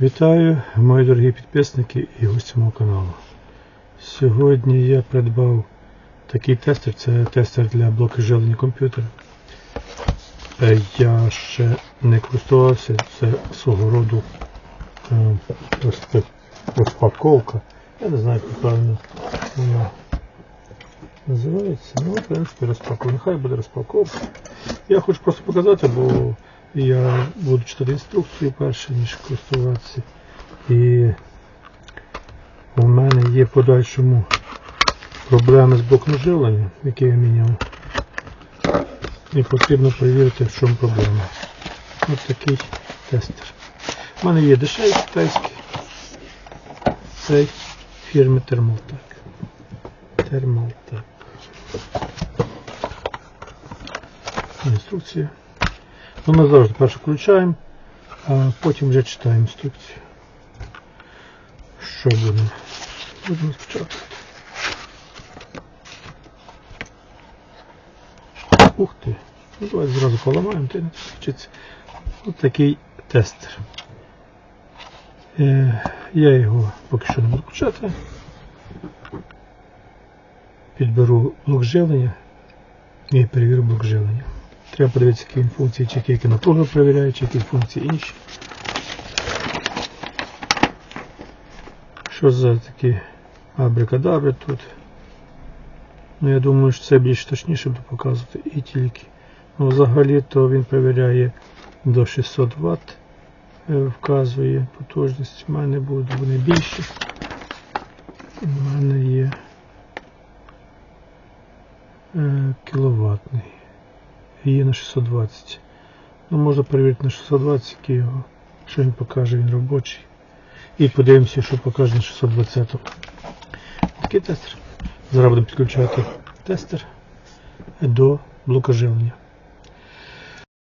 Вітаю, мої дорогі підписники і гості мого каналу. Сьогодні я придбав такий тестер, це тестер для блоку живлення комп'ютера. Е, Я ще не користувався, це свого роду е, розпаковка. Я не знаю, як правильно вона називається. Ну, в принципі, розпаковка. Нехай буде розпаковка. Я хочу просто показати, бо я буду читати інструкцію перше, ніж користуватися. І у мене є в подальшому проблеми з блоком живлення, який я міняв. І потрібно перевірити, в чому проблема. Ось такий тестер. У мене є дешевий китайський. Цей фірми Thermaltake. Thermaltake. Інструкція. Ну, ми завжди перше включаємо, а потім вже читаємо інструкцію. Що будемо? Будемо спочатку. Ух ти. Ну, давай зразу поламаємо, ти не вчиться. Ось такий тестер. Е, я його поки що не буду включати. Підберу блок живлення і перевірю блок живлення. Треба подивитися, які функції, напруги перевіряє, чи які функції інші. Що за такі абрикадабри тут? Ну, я думаю, що це більш точніше буде показувати і тільки. Ну, взагалі то він перевіряє до 600 Вт, е, вказує потужність. У мене будуть вони більші. У мене є е, кіловатний. Є на 620. Ну, можна перевірити на 620, який його, що він покаже, він робочий. І подивимося, що покаже на 620. Такий тестер. Зараз будемо підключати тестер до блока живлення.